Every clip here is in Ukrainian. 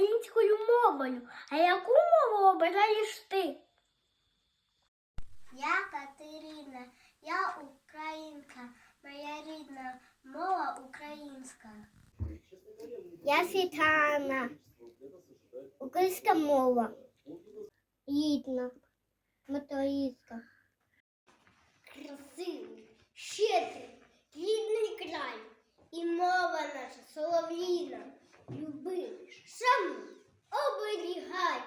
Українською мовою. А яку мову обираєш ти? Я Катерина, я українка, моя рідна мова українська. Я Світлана. Українська мова. Рідна. Материнська. Красивий, щедрий, рідний край. І мова наша солов'їна. Люби, шануй, оберігай.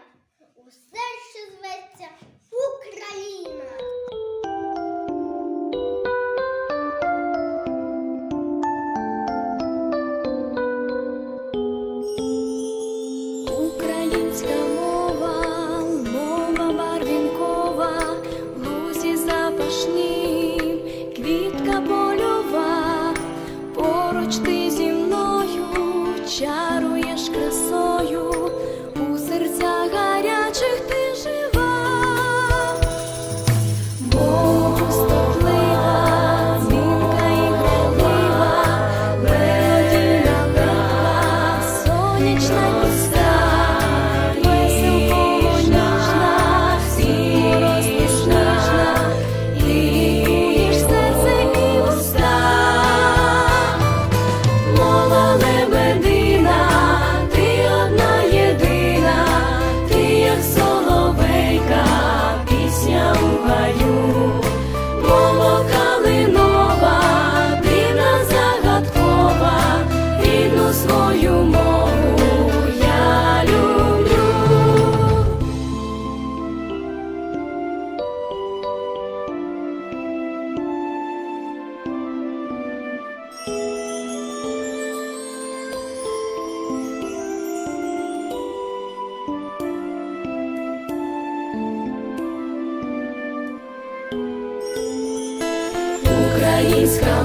українська.